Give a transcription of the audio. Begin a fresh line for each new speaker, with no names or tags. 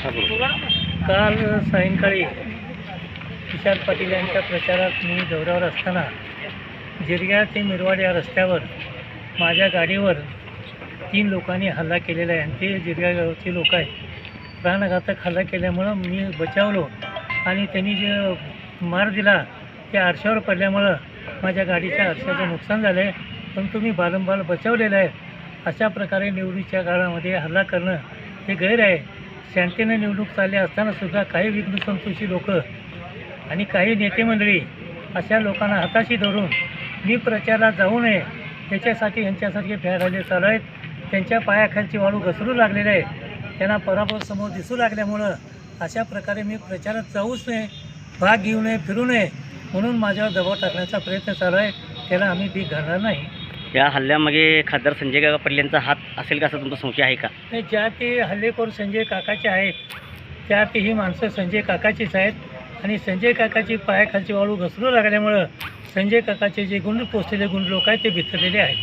काल सायंकाळी विशाल पाटील यांच्या प्रचारात मी दौऱ्यावर असताना जिरग्या ते मिरवाड या रस्त्यावर माझ्या गाडीवर तीन लोकांनी हल्ला केलेला आहे. आणि ते जिरग्या गावचे लोक आहेत. प्राणघातक हल्ला केल्यामुळं मी बचावलो आणि त्यांनी जे मार दिला ते आरशावर पडल्यामुळं माझ्या गाडीच्या आरशाचं नुकसान झालं आहे परंतु मी बारंबार बचावलेलं आहे. अशा प्रकारे निवडीच्या काळामध्ये हल्ला करणं हे गैर आहे. शांतीनं निवडणूक चालली असतानासुद्धा काही विघ्नसंतोषी लोक आणि काही नेते मंडळी अशा लोकांना हाताशी धरून मी प्रचारात जाऊ नये त्याच्यासाठी यांच्यासारखे फॅराले चालू आहेत. त्यांच्या पायाखालची वाळू घसरू लागलेली आहे त्यांना पराभव समोर दिसू लागल्यामुळं अशा प्रकारे मी प्रचारात जाऊच नये भाग घेऊ नये फिरू नये म्हणून माझ्यावर दबाव टाकण्याचा प्रयत्न चालू आहे. त्याला आम्ही भीक घालणार नाही.
या हल्ल्यामागे खासदार संजय काका पाटील यांचा हात असेल का असं तुमचा संशय आहे का?
नाही ज्या ते हल्लेखोर संजय काकाचे आहेत त्या ते ही माणसं संजय काकाचीच आहेत. आणि संजय काकाची पायाखालची वाळू घसरू लागल्यामुळं संजय काकाचे जे गुंड पोचलेले गुंड लोक आहेत ते भितरलेले आहेत.